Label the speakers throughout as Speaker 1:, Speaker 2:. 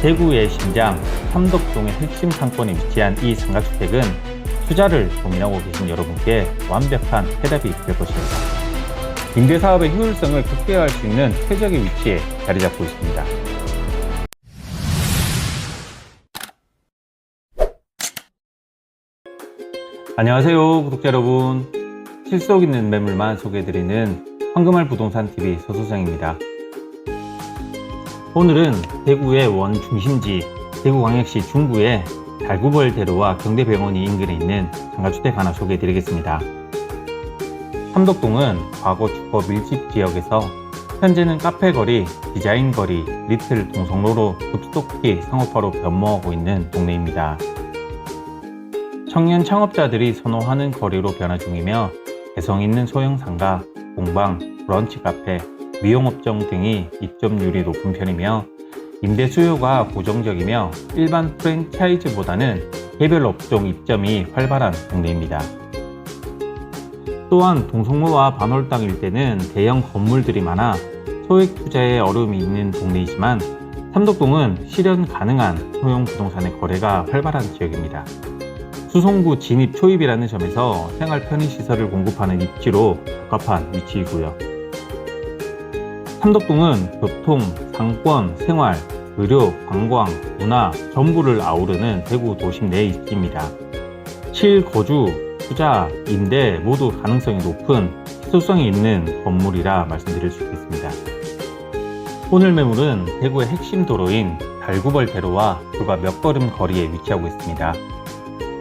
Speaker 1: 대구의 심장 삼덕동의 핵심 상권에 위치한 이 상가주택은 투자를 고민하고 계신 여러분께 완벽한 해답이 될 것입니다. 임대사업의 효율성을 극대화할 수 있는 최적의 위치에 자리 잡고 있습니다. 안녕하세요 구독자 여러분 실속 있는 매물만 소개해드리는 황금알 부동산 TV 서소장입니다 오늘은 대구의 원 중심지 대구광역시 중구의 달구벌대로와 경대병원이 인근에 있는 상가주택 하나 소개해 드리겠습니다 삼덕동은 과거 주거 밀집 지역에서 현재는 카페거리, 디자인거리, 리틀 동성로로 급속히 상업화로 변모하고 있는 동네입니다. 청년 창업자들이 선호하는 거리로 변화 중이며 개성 있는 소형 상가, 공방, 브런치 카페, 미용업종 등이 입점률이 높은 편이며 임대 수요가 고정적이며 일반 프랜차이즈보다는 개별 업종 입점이 활발한 동네입니다. 또한 동성로와 반월당 일대는 대형 건물들이 많아 소액 투자에 어려움이 있는 동네이지만 삼덕동은 실현 가능한 소형 부동산의 거래가 활발한 지역입니다. 수송구 진입 초입이라는 점에서 생활 편의시설을 공급하는 입지로 적합한 위치이고요. 삼덕동은 교통, 상권, 생활, 의료, 관광, 문화 전부를 아우르는 대구 도심 내에 있습니다. 실거주, 투자, 임대 모두 가능성이 높은 희소성이 있는 건물이라 말씀드릴 수 있겠습니다. 오늘 매물은 대구의 핵심 도로인 달구벌대로와 불과 몇 걸음 거리에 위치하고 있습니다.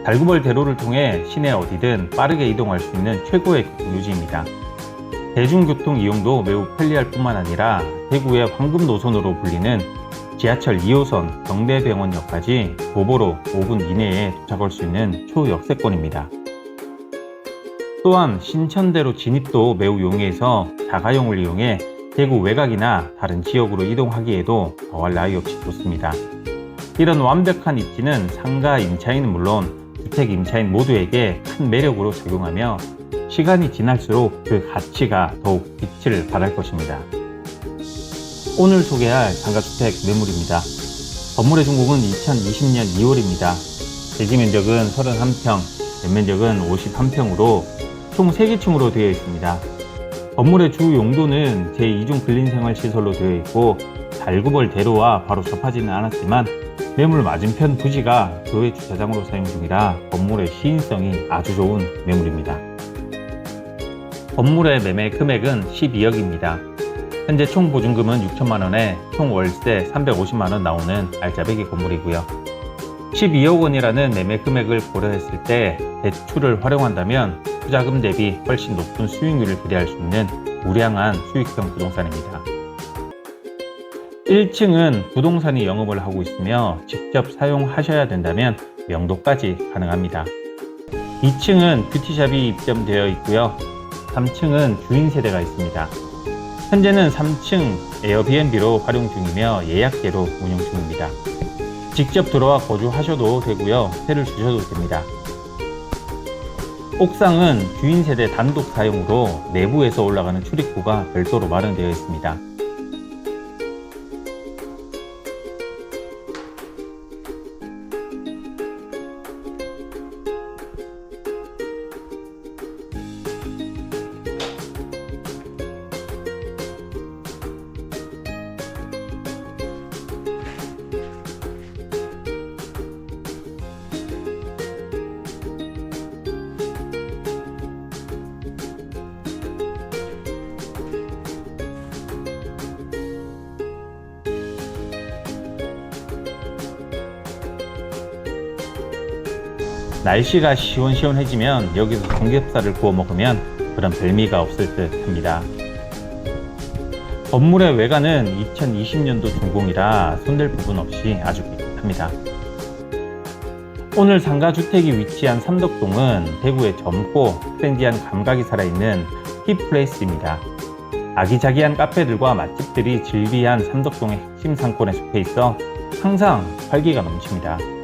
Speaker 1: 달구벌 대로를 통해 시내 어디든 빠르게 이동할 수 있는 최고의 교통 유지입니다. 대중교통 이용도 매우 편리할 뿐만 아니라 대구의 황금 노선으로 불리는 지하철 2호선 경대병원역까지 도보로 5분 이내에 도착할 수 있는 초역세권입니다. 또한 신천대로 진입도 매우 용이해서 자가용을 이용해 대구 외곽이나 다른 지역으로 이동하기에도 더할 나위 없이 좋습니다. 이런 완벽한 입지는 상가 임차인은 물론 주택 임차인 모두에게 큰 매력으로 적용하며 시간이 지날수록 그 가치가 더욱 빛을 발할 것입니다. 오늘 소개할 상가주택 매물입니다. 건물의 준공은 2020년 2월입니다. 대지 면적은 31평, 연면적은 53평으로 총 3개층으로 되어 있습니다. 건물의 주 용도는 제2중 근린생활시설로 되어 있고 달구벌 대로와 바로 접하지는 않았지만 매물 맞은편 부지가 교회 주차장으로 사용 중이라 건물의 시인성이 아주 좋은 매물입니다. 건물의 매매 금액은 12억입니다. 현재 총 보증금은 6천만 원에 총 월세 350만 원 나오는 알짜배기 건물이고요. 12억 원이라는 매매 금액을 고려했을 때 대출을 활용한다면 투자금 대비 훨씬 높은 수익률을 기대할 수 있는 우량한 수익형 부동산입니다. 1층은 부동산이 영업을 하고 있으며 직접 사용하셔야 된다면 명도까지 가능합니다. 2층은 뷰티샵이 입점되어 있고요. 3층은 주인 세대가 있습니다. 현재는 3층 에어비앤비로 활용 중이며 예약제로 운영 중입니다. 직접 들어와 거주하셔도 되고요. 세를 주셔도 됩니다. 옥상은 주인 세대 단독 사용으로 내부에서 올라가는 출입구가 별도로 마련되어 있습니다. 날씨가 시원시원해지면 여기서 삼겹살을 구워 먹으면 그런 별미가 없을 듯 합니다. 건물의 외관은 2020년도 준공이라 손댈 부분 없이 아주 깨끗합니다. 오늘 상가주택이 위치한 삼덕동은 대구의 젊고 트렌디한 감각이 살아있는 힙플레이스입니다. 아기자기한 카페들과 맛집들이 즐비한 삼덕동의 핵심 상권에 속해 있어 항상 활기가 넘칩니다.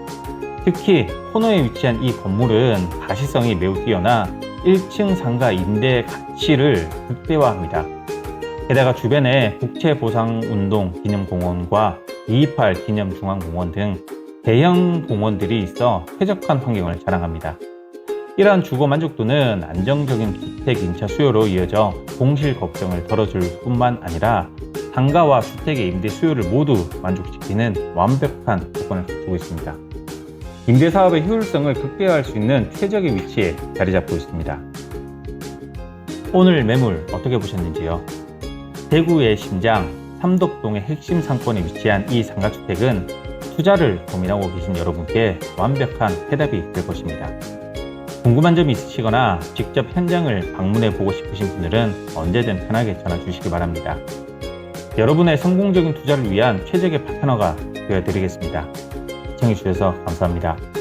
Speaker 1: 특히 코너에 위치한 이 건물은 가시성이 매우 뛰어나 1층 상가 임대 가치를 극대화합니다. 게다가 주변에 국채보상운동 기념공원과 228 기념중앙공원 등 대형 공원들이 있어 쾌적한 환경을 자랑합니다. 이러한 주거 만족도는 안정적인 주택 임차 수요로 이어져 공실 걱정을 덜어줄 뿐만 아니라 상가와 주택의 임대 수요를 모두 만족시키는 완벽한 조건을 갖추고 있습니다. 임대 사업의 효율성을 극대화할 수 있는 최적의 위치에 자리 잡고 있습니다. 오늘 매물 어떻게 보셨는지요? 대구의 심장 삼덕동의 핵심 상권에 위치한 이 상가주택은 투자를 고민하고 계신 여러분께 완벽한 해답이 될 것입니다. 궁금한 점이 있으시거나 직접 현장을 방문해 보고 싶으신 분들은 언제든 편하게 전화 주시기 바랍니다. 여러분의 성공적인 투자를 위한 최적의 파트너가 되어 드리겠습니다. 시청해주셔서 감사합니다.